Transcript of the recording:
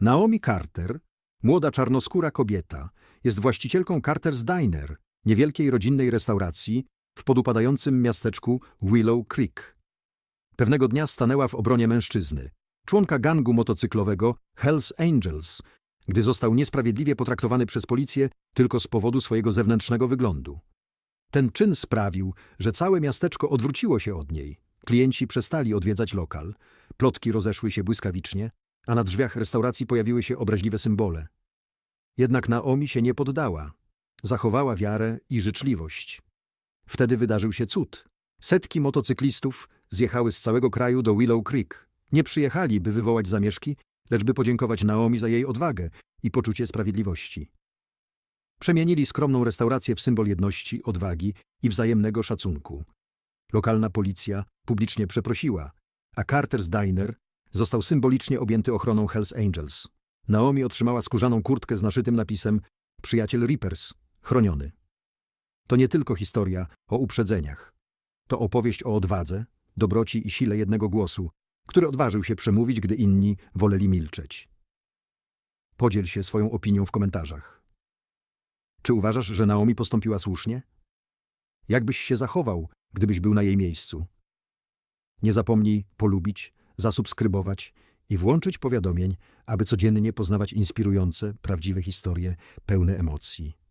Naomi Carter, młoda czarnoskóra kobieta, jest właścicielką Carter's Diner, niewielkiej rodzinnej restauracji w podupadającym miasteczku Willow Creek. Pewnego dnia stanęła w obronie mężczyzny, członka gangu motocyklowego Hells Angels, gdy został niesprawiedliwie potraktowany przez policję tylko z powodu swojego zewnętrznego wyglądu. Ten czyn sprawił, że całe miasteczko odwróciło się od niej. Klienci przestali odwiedzać lokal, plotki rozeszły się błyskawicznie, a na drzwiach restauracji pojawiły się obraźliwe symbole. Jednak Naomi się nie poddała. Zachowała wiarę i życzliwość. Wtedy wydarzył się cud. Setki motocyklistów zjechały z całego kraju do Willow Creek. Nie przyjechali, by wywołać zamieszki, lecz by podziękować Naomi za jej odwagę i poczucie sprawiedliwości. Przemienili skromną restaurację w symbol jedności, odwagi i wzajemnego szacunku. Lokalna policja publicznie przeprosiła, a Carter's Diner został symbolicznie objęty ochroną Hells Angels. Naomi otrzymała skórzaną kurtkę z naszytym napisem Przyjaciel Reapers, chroniony. To nie tylko historia o uprzedzeniach. To opowieść o odwadze, dobroci i sile jednego głosu, który odważył się przemówić, gdy inni woleli milczeć. Podziel się swoją opinią w komentarzach. Czy uważasz, że Naomi postąpiła słusznie? Jak byś się zachował, gdybyś był na jej miejscu? Nie zapomnij polubić, zasubskrybować i włączyć powiadomień, aby codziennie poznawać inspirujące, prawdziwe historie pełne emocji.